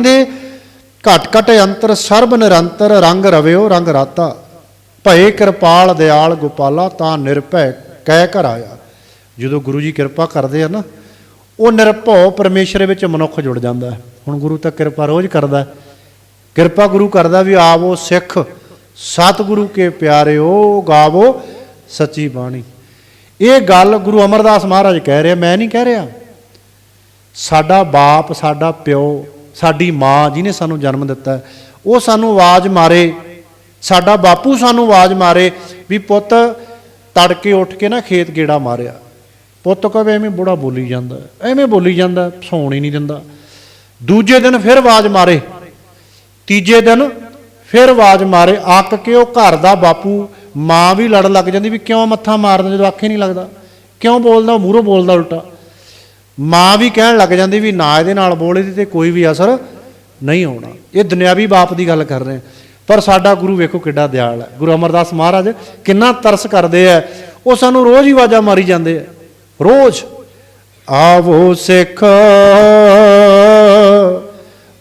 ਦੇ ਘਟ ਘਟ ਅੰਤਰ ਸਰਬ ਨਿਰੰਤਰ ਰੰਗ ਰਵਿਓ ਰੰਗ ਰਾਤਾ। ਭਏ ਕਿਰਪਾਲ ਦਿਆਲ ਗੋਪਾਲਾ, ਤਾਂ ਨਿਰਭੈ ਕਹਿ ਕਰ ਆਇਆ। ਜਦੋਂ ਗੁਰੂ ਜੀ ਕਿਰਪਾ ਕਰਦੇ ਆ ਨਾ, ਉਹ ਨਿਰਭਉ ਪਰਮੇਸ਼ਰ ਵਿੱਚ ਮਨੁੱਖ ਜੁੜ ਜਾਂਦਾ ਹੁਣ ਗੁਰੂ ਤਾਂ ਕਿਰਪਾ ਰੋਜ਼ ਕਰਦਾ ਕਿਰਪਾ ਗੁਰੂ ਕਰਦਾ ਵੀ ਆਵੋ ਸਿੱਖ, ਸਤਿਗੁਰੂ ਕੇ ਪਿਆਰਿਓ, ਗਾਵੋ ਸੱਚੀ ਬਾਣੀ। ਇਹ ਗੱਲ ਗੁਰੂ ਅਮਰਦਾਸ ਮਹਾਰਾਜ ਕਹਿ ਰਿਹਾ, ਮੈਂ ਨਹੀਂ ਕਹਿ ਰਿਹਾ। ਸਾਡਾ ਬਾਪ, ਸਾਡਾ ਪਿਓ ਸਾਡੀ ਮਾਂ ਜਿਹਨੇ ਸਾਨੂੰ ਜਨਮ ਦਿੱਤਾ ਉਹ ਸਾਨੂੰ ਆਵਾਜ਼ ਮਾਰੇ। ਸਾਡਾ ਬਾਪੂ ਸਾਨੂੰ ਆਵਾਜ਼ ਮਾਰੇ ਵੀ ਪੁੱਤ, ਤੜਕੇ ਉੱਠ ਕੇ ਨਾ ਖੇਤ ਗੇੜਾ ਮਾਰਿਆ। ਪੁੱਤ ਕਹੇ ਐਵੇਂ ਬੁੜਾ ਬੋਲੀ ਜਾਂਦਾ ਐਵੇਂ ਬੋਲੀ ਜਾਂਦਾ ਸੌਣ ਹੀ ਨਹੀਂ ਦਿੰਦਾ। ਦੂਜੇ ਦਿਨ ਫਿਰ ਆਵਾਜ਼ ਮਾਰੇ। ਤੀਜੇ ਦਿਨ ਫਿਰ ਆਵਾਜ਼ ਮਾਰੇ। ਅੱਕ ਕੇ ਉਹ ਘਰ ਦਾ ਬਾਪੂ, ਮਾਂ ਵੀ ਲੜ ਲੱਗ ਜਾਂਦੀ ਵੀ ਕਿਉਂ ਮੱਥਾ ਮਾਰਦਾ ਜਦੋਂ ਆਖੇ ਨਹੀਂ ਲੱਗਦਾ? ਕਿਉਂ ਬੋਲਦਾ, ਮੂਹਰੋਂ ਬੋਲਦਾ ਉਲਟਾ? ਮਾਂ ਵੀ ਕਹਿਣ ਲੱਗ ਜਾਂਦੀ ਵੀ ਨਾ ਇਹਦੇ ਨਾਲ ਬੋਲ, ਇਹਦੇ ਤੇ ਕੋਈ ਵੀ ਅਸਰ ਨਹੀਂ ਆਉਣਾ। ਇਹ ਦੁਨਿਆਵੀ ਬਾਪ ਦੀ ਗੱਲ ਕਰ ਰਹੇ ਹਾਂ। ਪਰ ਸਾਡਾ ਗੁਰੂ ਵੇਖੋ ਕਿੱਡਾ ਦਿਆਲ ਹੈ। ਗੁਰੂ ਅਮਰਦਾਸ ਮਹਾਰਾਜ ਕਿੰਨਾ ਤਰਸ ਕਰਦੇ ਆ। ਉਹ ਸਾਨੂੰ ਰੋਜ਼ ਹੀ ਆਵਾਜ਼ਾਂ ਮਾਰੀ ਜਾਂਦੇ ਆ। ਰੋਜ਼। ਆਵੋ ਸਿੱਖ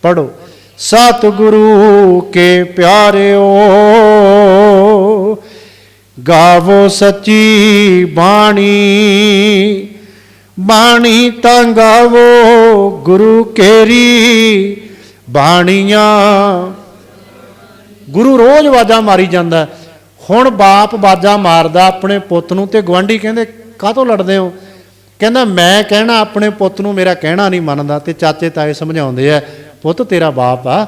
ਪੜੋ ਸਤਿਗੁਰੂ ਕੇ ਪਿਆਰਿਓ, ਗਾਵੋ ਸੱਚੀ ਬਾਣੀ। ਬਾਣੀ ਤਾਂ ਗਾਵੋ ਗੁਰੂ ਕੇਰੀ ਬਾਣੀਆਂ। ਗੁਰੂ ਰੋਜ਼ ਆਵਾਜ਼ਾਂ ਮਾਰੀ ਜਾਂਦਾ। ਹੁਣ ਬਾਪ ਆਵਾਜ਼ਾਂ ਮਾਰਦਾ ਆਪਣੇ ਪੁੱਤ ਨੂੰ ਤੇ ਗਵਾਂਢੀ ਕਹਿੰਦੇ, ਕਾਹਤੋਂ ਲੜਦੇ ਹੋ? ਕਹਿੰਦਾ, ਮੈਂ ਕਹਿਣਾ ਆਪਣੇ ਪੁੱਤ ਨੂੰ ਮੇਰਾ ਕਹਿਣਾ ਨਹੀਂ ਮੰਨਦਾ ਤੇ ਚਾਚੇ ਤਾਏ ਸਮਝਾਉਂਦੇ ਆ, ਪੁੱਤ ਤੇਰਾ ਬਾਪ ਆ।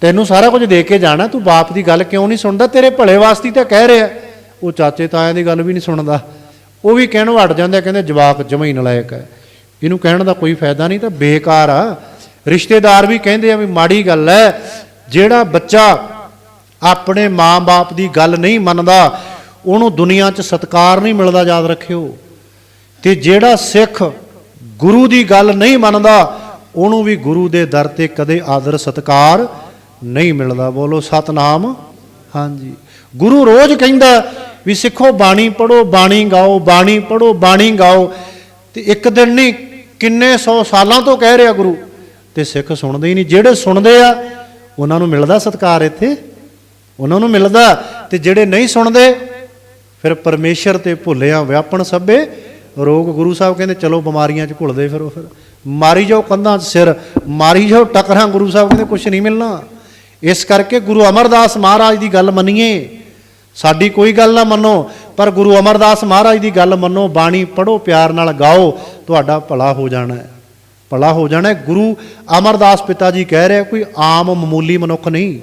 ਤੈਨੂੰ ਸਾਰਾ ਕੁਝ ਦੇ ਕੇ ਜਾਣਾ, ਤੂੰ ਬਾਪ ਦੀ ਗੱਲ ਕਿਉਂ ਨਹੀਂ ਸੁਣਦਾ? ਤੇਰੇ ਭਲੇ ਵਾਸਤੇ ਤਾਂ ਕਹਿ ਰਿਹਾ। ਉਹ ਚਾਚੇ ਤਾਇਆਂ ਦੀ ਗੱਲ ਵੀ ਨਹੀਂ ਸੁਣਦਾ। ਉਹ ਵੀ ਕਹਿਣ ਵੜ ਜਾਂਦੇ ਕਹਿੰਦੇ ਜਵਾਕ ਜਮਾ ਹੀ ਨਲਾਇਕ ਹੈ। ਇਹਨੂੰ ਕਹਿਣ ਦਾ ਕੋਈ ਫਾਇਦਾ ਨਹੀਂ ਤਾਂ ਬੇਕਾਰ ਆ। ਰਿਸ਼ਤੇਦਾਰ ਵੀ ਕਹਿੰਦੇ ਆ ਵੀ ਮਾੜੀ ਗੱਲ ਹੈ, ਜਿਹੜਾ ਬੱਚਾ ਆਪਣੇ ਮਾਂ-ਬਾਪ ਦੀ ਗੱਲ ਨਹੀਂ ਮੰਨਦਾ, ਉਹਨੂੰ ਦੁਨੀਆ 'ਚ ਸਤਿਕਾਰ ਨਹੀਂ ਮਿਲਦਾ, ਯਾਦ ਰੱਖਿਓ। ਤੇ ਜਿਹੜਾ ਸਿੱਖ ਗੁਰੂ ਦੀ ਗੱਲ ਨਹੀਂ ਮੰਨਦਾ, ਉਹਨੂੰ ਵੀ ਗੁਰੂ ਦੇ ਦਰ ਤੇ ਕਦੇ ਆਦਰ ਸਤਕਾਰ ਨਹੀਂ ਮਿਲਦਾ। ਬੋਲੋ ਸਤਨਾਮ। ਹਾਂਜੀ। ਗੁਰੂ ਰੋਜ਼ ਕਹਿੰਦਾ ਵੀ ਸਿੱਖੋ ਬਾਣੀ ਪੜੋ ਬਾਣੀ ਗਾਓ, ਬਾਣੀ ਪੜੋ ਬਾਣੀ ਗਾਓ। ਤੇ ਇੱਕ ਦਿਨ ਨਹੀਂ, ਕਿੰਨੇ ਸੌ ਸਾਲਾਂ ਤੋਂ ਕਹਿ ਰਿਹਾ ਗੁਰੂ, ਤੇ ਸਿੱਖ ਸੁਣਦੇ ਹੀ ਨਹੀਂ। ਜਿਹੜੇ ਸੁਣਦੇ ਆ, ਉਹਨਾਂ ਨੂੰ ਮਿਲਦਾ ਸਤਕਾਰ ਇੱਥੇ। ਉਹਨਾਂ ਨੂੰ ਮਿਲਦਾ, ਤੇ ਜਿਹੜੇ ਨਹੀਂ ਸੁਣਦੇ, ਫਿਰ ਪਰਮੇਸ਼ਰ ਤੇ ਭੁੱਲਿਆ ਵਿਆਪਣ ਸਭੇ। ਰੋਗ ਗੁਰੂ ਸਾਹਿਬ ਕਹਿੰਦੇ, ਚਲੋ ਬਿਮਾਰੀਆਂ 'ਚ ਘੁਲਦੇ ਫਿਰੋ ਫਿਰ। ਮਾਰੀ ਜਾਓ ਕੰਧਾਂ 'ਚ ਸਿਰ, ਮਾਰੀ ਜਾਓ ਟਕਰਾਂ ਗੁਰੂ ਸਾਹਿਬ ਕਹਿੰਦੇ ਕੁਝ ਨਹੀਂ ਮਿਲਣਾ। ਇਸ ਕਰਕੇ ਗੁਰੂ ਅਮਰਦਾਸ ਮਹਾਰਾਜ ਦੀ ਗੱਲ ਮੰਨੀਏ। ਸਾਡੀ ਕੋਈ ਗੱਲ ਨਾ ਮੰਨੋ, ਪਰ ਗੁਰੂ ਅਮਰਦਾਸ ਮਹਾਰਾਜ ਦੀ ਗੱਲ ਮੰਨੋ, ਬਾਣੀ ਪੜੋ, ਪਿਆਰ ਨਾਲ ਗਾਓ, ਤੁਹਾਡਾ ਭਲਾ ਹੋ ਜਾਣਾ ਹੈ। ਭਲਾ ਹੋ ਜਾਣਾ ਹੈ। ਗੁਰੂ ਅਮਰਦਾਸ ਪਿਤਾ ਜੀ ਕਹਿ ਰਿਹਾ, ਕੋਈ ਆਮ ਮਾਮੂਲੀ ਮਨੁੱਖ ਨਹੀਂ।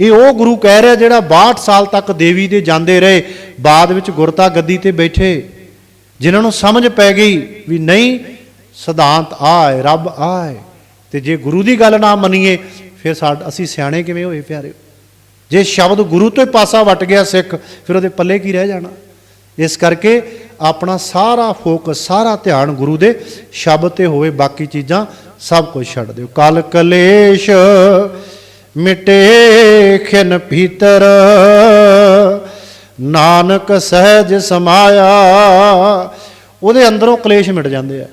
ਇਹ ਉਹ ਗੁਰੂ ਕਹਿ ਰਿਹਾ ਜਿਹੜਾ 62 ਸਾਲ ਤੱਕ ਦੇਵੀ ਦੇ ਜਾਂਦੇ ਰਹੇ, ਬਾਅਦ ਵਿੱਚ ਗੁਰਤਾ ਗੱਦੀ ਤੇ ਬੈਠੇ। ਜਿਨ੍ਹਾਂ ਨੂੰ ਸਮਝ ਪੈ ਗਈ ਵੀ ਨਹੀਂ, ਸਿਧਾਂਤ ਆਏ ਰੱਬ ਆਏ ਤੇ ਜੇ ਗੁਰੂ ਦੀ ਗੱਲ ਨਾ ਮੰਨੀਏ, ਫਿਰ ਸਾਡ, ਅਸੀਂ ਸਿਆਣੇ ਕਿਵੇਂ ਹੋਏ ਪਿਆਰੇ ਜੇ ਸ਼ਬਦ ਗੁਰੂ ਤੋਂ ਪਾਸਾ ਵਟ ਗਿਆ ਸਿੱਖ, ਫਿਰ ਉਹਦੇ ਪੱਲੇ ਕੀ ਰਹਿ ਜਾਣਾ? ਇਸ ਕਰਕੇ ਆਪਣਾ ਸਾਰਾ ਫੋਕਸ, ਸਾਰਾ ਧਿਆਨ ਗੁਰੂ ਦੇ ਸ਼ਬਦ ਤੇ ਹੋਵੇ, ਬਾਕੀ ਚੀਜ਼ਾਂ ਸਭ ਕੁਝ ਛੱਡ ਦਿਓ। ਕਲ ਕਲੇਸ਼ ਮਿਟੇ ਖਿਨ ਭੀਤਰ, ਨਾਨਕ ਸਹਿਜ ਸਮਾਇਆ। ਉਹਦੇ ਅੰਦਰੋਂ ਕਲੇਸ਼ ਮਿਟ ਜਾਂਦੇ ਆ।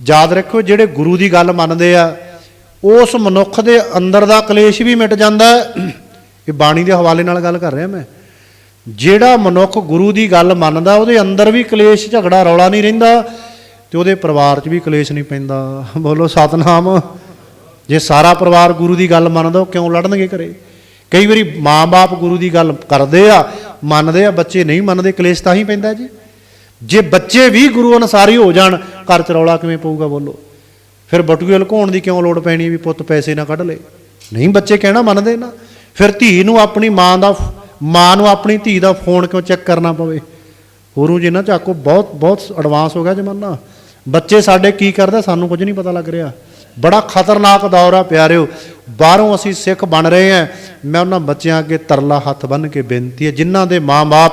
ਯਾਦ ਰੱਖੋ ਜਿਹੜੇ ਗੁਰੂ ਦੀ ਗੱਲ ਮੰਨਦੇ ਆ, ਉਸ ਮਨੁੱਖ ਦੇ ਅੰਦਰ ਦਾ ਕਲੇਸ਼ ਵੀ ਮਿਟ ਜਾਂਦਾ ਹੈ। ਇਹ ਬਾਣੀ ਦੇ ਹਵਾਲੇ ਨਾਲ ਗੱਲ ਕਰ ਰਿਹਾ ਮੈਂ। ਜਿਹੜਾ ਮਨੁੱਖ ਗੁਰੂ ਦੀ ਗੱਲ ਮੰਨਦਾ, ਉਹਦੇ ਅੰਦਰ ਵੀ ਕਲੇਸ਼, ਝਗੜਾ, ਰੌਲਾ ਨਹੀਂ ਰਹਿੰਦਾ ਤੇ ਉਹਦੇ ਪਰਿਵਾਰ 'ਚ ਵੀ ਕਲੇਸ਼ ਨਹੀਂ ਪੈਂਦਾ। ਬੋਲੋ, ਸਤਨਾਮ। ਜੇ ਸਾਰਾ ਪਰਿਵਾਰ ਗੁਰੂ ਦੀ ਗੱਲ ਮੰਨਦਾ, ਉਹ ਕਿਉਂ ਲੜਨਗੇ ਘਰੇ? ਕਈ ਵਾਰੀ ਮਾਂ-ਬਾਪ ਗੁਰੂ ਦੀ ਗੱਲ ਕਰਦੇ ਆ, ਮੰਨਦੇ ਆ, ਬੱਚੇ ਨਹੀਂ ਮੰਨਦੇ, ਕਲੇਸ਼ ਤਾਂ ਹੀ ਪੈਂਦਾ ਜੀ। ਜੇ ਬੱਚੇ ਵੀ ਗੁਰੂ ਅਨਸਾਰੀ ਹੋ ਜਾਣ, ਘਰ ਚ ਰੌਲਾ ਕਿਵੇਂ ਪਊਗਾ, ਬੋਲੋ? ਫਿਰ ਬਟੂਏ ਲੁਕਾਉਣ ਦੀ ਕਿਉਂ ਲੋੜ ਪੈਣੀ ਵੀ ਪੁੱਤ ਪੈਸੇ ਨਾ ਕੱਢ ਲੈ? ਨਹੀਂ, ਬੱਚੇ ਕਹਿਣਾ ਮੰਨਦੇ ਨਾ। ਫਿਰ ਧੀ ਨੂੰ ਆਪਣੀ ਮਾਂ ਦਾ, ਮਾਂ ਨੂੰ ਆਪਣੀ ਧੀ ਦਾ ਫੋਨ ਕਿਉਂ ਚੈੱਕ ਕਰਨਾ ਪਵੇ? ਹੋਰੂ ਜੀ ਨਾ ਚਾਕੋ, ਬਹੁਤ ਬਹੁਤ ਐਡਵਾਂਸ ਹੋ ਗਿਆ ਜ਼ਮਾਨਾ। ਬੱਚੇ ਸਾਡੇ ਕੀ ਕਰਦੇ, ਸਾਨੂੰ ਕੁਝ ਨਹੀਂ ਪਤਾ ਲੱਗ ਰਿਹਾ। ਬੜਾ ਖਤਰਨਾਕ ਦੌਰ ਆ ਪਿਆਰਿਓ। ਬਾਹਰੋਂ ਅਸੀਂ ਸਿੱਖ ਬਣ ਰਹੇ ਹਾਂ। ਮੈਂ ਉਹਨਾਂ ਬੱਚਿਆਂ ਅੱਗੇ ਤਰਲਾ ਹੱਥ ਬੰਨ ਕੇ ਬੇਨਤੀ ਹੈ, ਜਿਨ੍ਹਾਂ ਦੇ ਮਾਂ-ਬਾਪ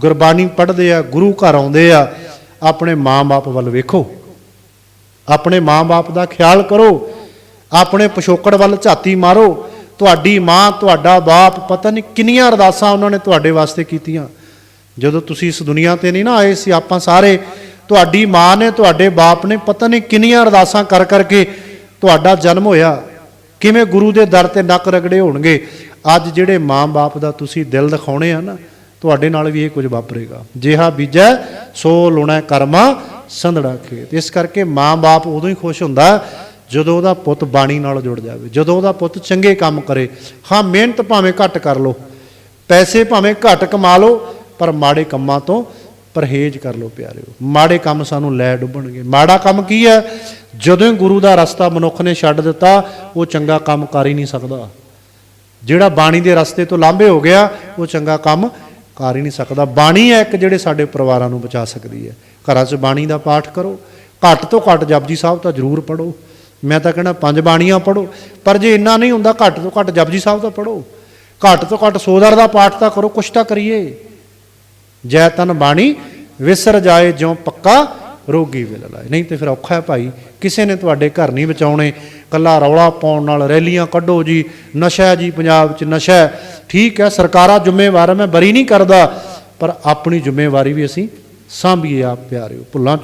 ਗੁਰਬਾਣੀ ਪੜ੍ਹਦੇ ਆ, ਗੁਰੂ ਘਰ ਆਉਂਦੇ ਆ, ਆਪਣੇ ਮਾਂ-ਬਾਪ ਵੱਲ ਵੇਖੋ। ਆਪਣੇ ਮਾਂ-ਬਾਪ ਦਾ ਖਿਆਲ ਕਰੋ। ਆਪਣੇ ਪਿਛੋਕੜ ਵੱਲ ਝਾਤੀ ਮਾਰੋ। ਤੁਹਾਡੀ ਮਾਂ, ਤੁਹਾਡਾ ਬਾਪ, ਪਤਾ ਨਹੀਂ ਕਿੰਨੀਆਂ ਅਰਦਾਸਾਂ ਉਹਨਾਂ ਨੇ ਤੁਹਾਡੇ ਵਾਸਤੇ ਕੀਤੀਆਂ। ਜਦੋਂ ਤੁਸੀਂ ਇਸ ਦੁਨੀਆ ਤੇ ਨਹੀਂ ਨਾ ਆਏ ਸੀ, ਆਪਾਂ ਸਾਰੇ ਤੁਹਾਡੀ ਮਾਂ ਨੇ, ਤੁਹਾਡੇ ਬਾਪ ਨੇ ਪਤਾ ਨਹੀਂ ਕਿੰਨੀਆਂ ਅਰਦਾਸਾਂ ਕਰ ਕਰਕੇ ਤੁਹਾਡਾ ਜਨਮ ਹੋਇਆ। ਕਿਵੇਂ ਗੁਰੂ ਦੇ ਦਰ ਤੇ ਨੱਕ ਰਗੜੇ ਹੋਣਗੇ? ਅੱਜ ਜਿਹੜੇ ਮਾਂ-ਬਾਪ ਦਾ ਤੁਸੀਂ ਦਿਲ ਦਿਖਾਉਣੇ ਆ ਨਾ, ਤੁਹਾਡੇ ਨਾਲ ਵੀ ਇਹ ਕੁਝ ਵਾਪਰੇਗਾ। ਜਿਹਾ ਬੀਜੈ, ਸੋ ਲੁਣਾ ਕਰਮਾ ਸੰਧੜਾ ਖੇਤ। ਇਸ ਕਰਕੇ ਮਾਂ-ਬਾਪ ਉਦੋਂ ਹੀ ਖੁਸ਼ ਹੁੰਦਾ ਜਦੋਂ ਉਹਦਾ ਪੁੱਤ ਬਾਣੀ ਨਾਲ ਜੁੜ ਜਾਵੇ, ਜਦੋਂ ਉਹਦਾ ਪੁੱਤ ਚੰਗੇ ਕੰਮ ਕਰੇ, ਹਾਂ, ਮਿਹਨਤ ਭਾਵੇਂ ਘੱਟ ਕਰ ਲੋ ਪੈਸੇ ਭਾਵੇਂ ਘੱਟ ਕਮਾ ਲਓ, ਪਰ ਮਾੜੇ ਕੰਮਾਂ ਤੋਂ ਪਰਹੇਜ਼ ਕਰ ਲਓ ਪਿਆਰਿਓ। ਮਾੜੇ ਕੰਮ ਸਾਨੂੰ ਲੈ ਡੁੱਬਣਗੇ। ਮਾੜਾ ਕੰਮ ਕੀ ਹੈ? ਜਦੋਂ ਗੁਰੂ ਦਾ ਰਸਤਾ ਮਨੁੱਖ ਨੇ ਛੱਡ ਦਿੱਤਾ, ਉਹ ਚੰਗਾ ਕੰਮ ਕਰ ਹੀ ਨਹੀਂ ਸਕਦਾ। ਜਿਹੜਾ ਬਾਣੀ ਦੇ ਰਸਤੇ ਤੋਂ ਲਾਂਭੇ ਹੋ ਗਿਆ, ਉਹ ਚੰਗਾ ਕੰਮ ਕਰ ਹੀ ਨਹੀਂ ਸਕਦਾ। ਬਾਣੀ ਹੈ ਇੱਕ ਜਿਹੜੇ ਸਾਡੇ ਪਰਿਵਾਰਾਂ ਨੂੰ ਬਚਾ ਸਕਦੀ ਹੈ। ਘਰਾਂ 'ਚ ਬਾਣੀ ਦਾ ਪਾਠ ਕਰੋ। ਘੱਟ ਤੋਂ ਘੱਟ ਜਪਜੀ ਸਾਹਿਬ ਤਾਂ ਜ਼ਰੂਰ ਪੜੋ ਮੈਂ ਤਾਂ ਕਹਿੰਦਾ ਪੰਜ ਬਾਣੀਆਂ ਪੜੋ ਪਰ ਜੇ ਇੰਨਾ ਨਹੀਂ ਹੁੰਦਾ, ਘੱਟ ਤੋਂ ਘੱਟ ਜਪਜੀ ਸਾਹਿਬ ਤਾਂ ਪੜੋ ਘੱਟ ਤੋਂ ਘੱਟ ਸੋਦਰ ਦਾ ਪਾਠ ਤਾਂ ਕਰੋ, ਕੁਛ ਤਾਂ ਕਰੀਏ। ਜੈ ਤਨ ਬਾਣੀ, ਵਿਸਰ ਜਾਏ ਜਿਉ ਪੱਕਾ, ਰੋਗੀ ਵਿਲ ਲਾਏ। ਨਹੀਂ ਤੇ ਫਿਰ ਔਖਾ ਹੈ ਭਾਈ, ਕਿਸੇ ਨੇ ਤੁਹਾਡੇ ਘਰ ਨਹੀਂ ਬਚਾਉਣੇ। ਕੱਲਾ ਰੌਲਾ ਪਾਉਣ ਨਾਲ ਰੈਲੀਆਂ ਕੱਢੋ ਜੀ। ਨਸ਼ਾ ਜੀ ਪੰਜਾਬ 'ਚ, ਨਸ਼ਾ ਠੀਕ ਹੈ, ਸਰਕਾਰਾਂ ਜ਼ਿੰਮੇਵਾਰ ਮੈਂ ਬਰੀ ਨਹੀਂ ਕਰਦਾ। ਪਰ ਆਪਣੀ ਜ਼ਿੰਮੇਵਾਰੀ ਵੀ ਅਸੀਂ ਸਾਂਭੀਏ ਆਪ ਪਿਆਰਿਓ, ਭੁੱਲਾਂ